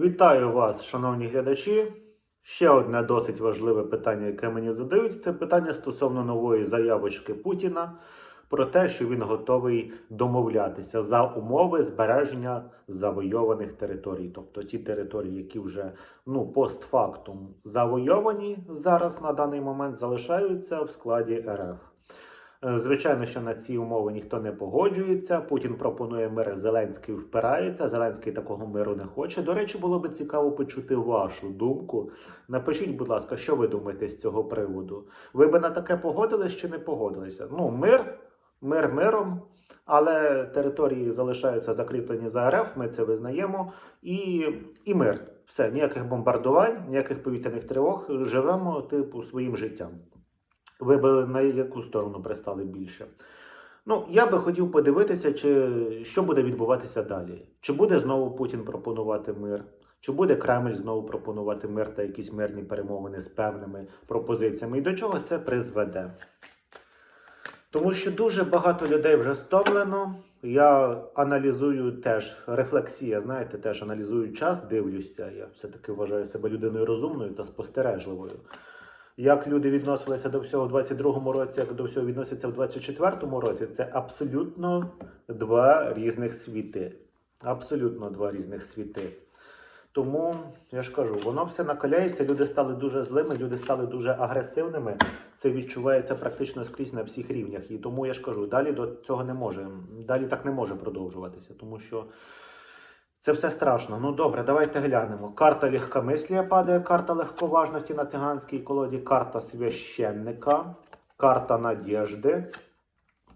Вітаю вас, шановні глядачі. Ще одне досить важливе питання, яке мені задають, це питання стосовно нової заявочки Путіна про те, що він готовий домовлятися за умови збереження завойованих територій, тобто ті території, які вже ну постфактум завойовані зараз на даний момент, залишаються в складі РФ. Е, Звичайно, що на ці умови ніхто не погоджується. Путін пропонує мир, Зеленський впирається. Зеленський такого миру не хоче. До речі, було би цікаво почути вашу думку. Напишіть, будь ласка, що ви думаєте з цього приводу? Ви би на таке погодились чи не погодилися? Ну, мир, мир миром, але території залишаються закріплені за РФ. Ми це визнаємо. І, і мир. Все, ніяких бомбардувань, ніяких повітряних тривог. Живемо типу своїм життям. Ви б на яку сторону пристали більше? Ну, я би хотів подивитися, чи що буде відбуватися далі. Чи буде знову Путін пропонувати мир? Чи буде Кремль знову пропонувати мир та якісь мирні перемовини з певними пропозиціями? І до чого це призведе? Тому що дуже багато людей вже стомлено. Я аналізую теж рефлексія, знаєте, теж аналізую час, дивлюся. Я все-таки вважаю себе людиною розумною та спостережливою. Як люди відносилися до всього в 22-му році, як до всього відносяться в 24-му році, це абсолютно два різних світи. Абсолютно два різних світи. Тому я ж кажу, воно все накаляється, люди стали дуже злими, люди стали дуже агресивними. Це відчувається практично скрізь на всіх рівнях. І тому я ж кажу, далі до цього не може. Далі так не може продовжуватися, тому що це все страшно. Ну добре, давайте глянемо. Карта легкомислія падає, карта легковажності на циганській колоді, карта священника, карта надіжди,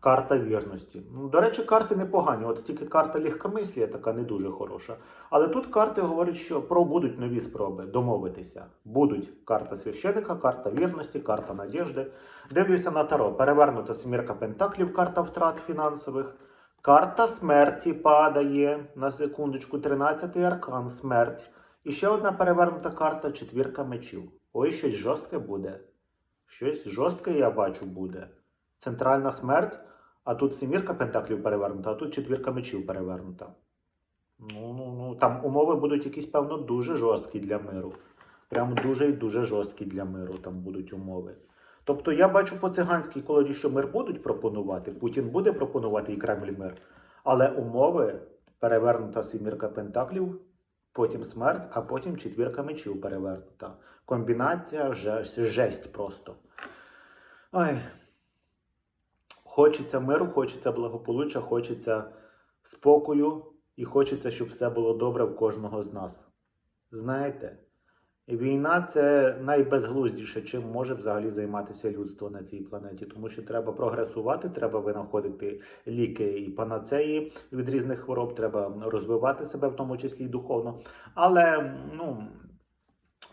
карта вірності. Ну, до речі, карти непогані. От тільки карта легкомислія така не дуже хороша. Але тут карти говорять, що про будуть нові спроби домовитися. Будуть карта священика, карта вірності, карта надіжди. Дивлюся на таро. Перевернута семірка пентаклів, карта втрат фінансових. Карта смерті падає на секундочку, 13-й аркан смерть. І ще одна перевернута карта четвірка мечів. Ой, щось жорстке буде. Щось жорстке я бачу буде. Центральна смерть, а тут семірка пентаклів перевернута, а тут четвірка мечів перевернута. Ну, ну, ну, там умови будуть якісь, певно, дуже жорсткі для миру. Прям дуже і дуже жорсткі для миру там будуть умови. Тобто я бачу по циганській колоді, що мир будуть пропонувати, Путін буде пропонувати і Кремль мир. Але умови перевернута семірка пентаклів, потім смерть, а потім четвірка мечів перевернута. Комбінація жесть просто. Ой. Хочеться миру, хочеться благополуччя, хочеться спокою і хочеться, щоб все було добре в кожного з нас. Знаєте, війна це найбезглуздіше, чим може взагалі займатися людство на цій планеті, тому що треба прогресувати, треба винаходити ліки і панацеї від різних хвороб, треба розвивати себе, в тому числі і духовно. Але ну,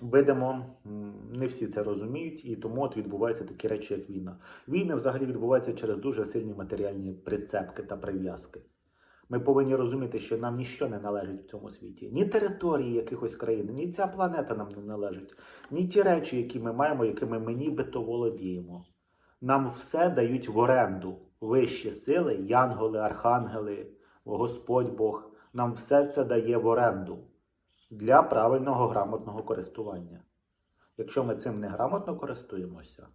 видимо, не всі це розуміють, і тому от відбуваються такі речі, як війна. Війни взагалі відбуваються через дуже сильні матеріальні прицепки та прив'язки. Ми повинні розуміти, що нам ніщо не належить в цьому світі. Ні території якихось країн, ні ця планета нам не належить, ні ті речі, які ми маємо, якими ми нібито володіємо. Нам все дають в оренду. Вищі сили, янголи, архангели, Господь Бог. Нам все це дає в оренду для правильного грамотного користування. Якщо ми цим неграмотно користуємося,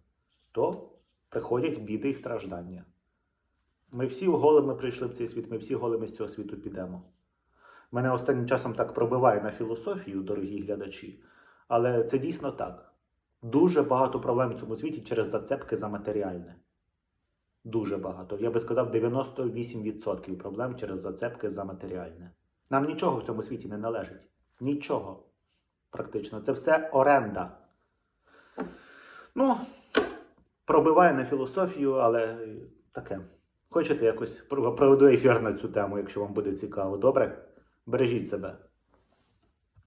то приходять біди і страждання. Ми всі голими прийшли в цей світ, ми всі голими з цього світу підемо. Мене останнім часом так пробиває на філософію, дорогі глядачі, але це дійсно так. Дуже багато проблем в цьому світі через зацепки за матеріальне. Дуже багато. Я би сказав, 98% проблем через зацепки за матеріальне. Нам нічого в цьому світі не належить. Нічого. Практично. Це все оренда. Ну, пробиває на філософію, але таке. Хочете якось проведу ефір на цю тему, якщо вам буде цікаво. Добре? Бережіть себе.